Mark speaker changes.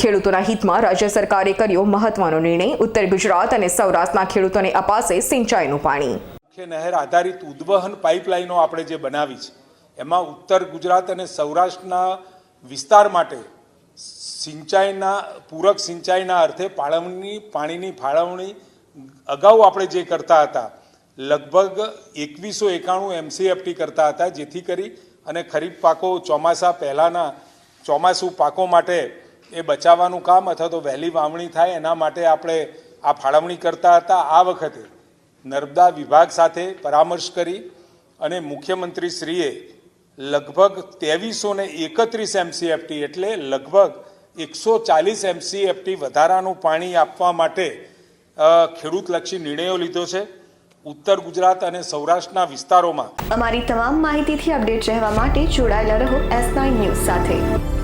Speaker 1: ખેડૂતોના હિતમાં રાજ્ય સરકારે કર્યો મહત્વનો નિર્ણય. ઉત્તર ગુજરાત અને સૌરાષ્ટ્રના ખેડૂતોને અપાશે સિંચાઈનું પાણી.
Speaker 2: મુખ્ય નહેર આધારિત ઉદ્વહન પાઇપલાઇનો આપણે જે બનાવી છે, એમાં ઉત્તર ગુજરાત અને સૌરાષ્ટ્રના વિસ્તાર માટે સિંચાઈના, પૂરક સિંચાઈના અર્થે પાળવણી, પાણીની ફાળવણી અગાઉ આપણે જે કરતા હતા, લગભગ એકવીસો એકાણું એમસીએફટી કરતા હતા, જેથી કરી અને ખરીફ પાકો ચોમાસા પહેલાંના ચોમાસું પાકો માટે એ બચાવવાનું કામ અથવા તો વહેલી વાવણી થાય એના માટે આપણે આ ફાળવણી કરતા હતા આ વખતે. નર્મદા વિભાગ સાથે પરામર્શ કરી અને મુખ્યમંત્રી શ્રીએ લગભગ ત્રેવીસો ને એકત્રીસ એમસીએફટી એટલે લગભગ એકસો ચાલીસ એમસીએફટી વધારાનું પાણી આપવા માટે ખેડૂતલક્ષી નિર્ણયો લીધો છે. ઉત્તર ગુજરાત અને સૌરાષ્ટ્રના વિસ્તારોમાં.
Speaker 3: અમારી તમામ માહિતીથી અપડેટ રહેવા માટે જોડાયેલા રહો એસ નાઇન ન્યૂઝ સાથે.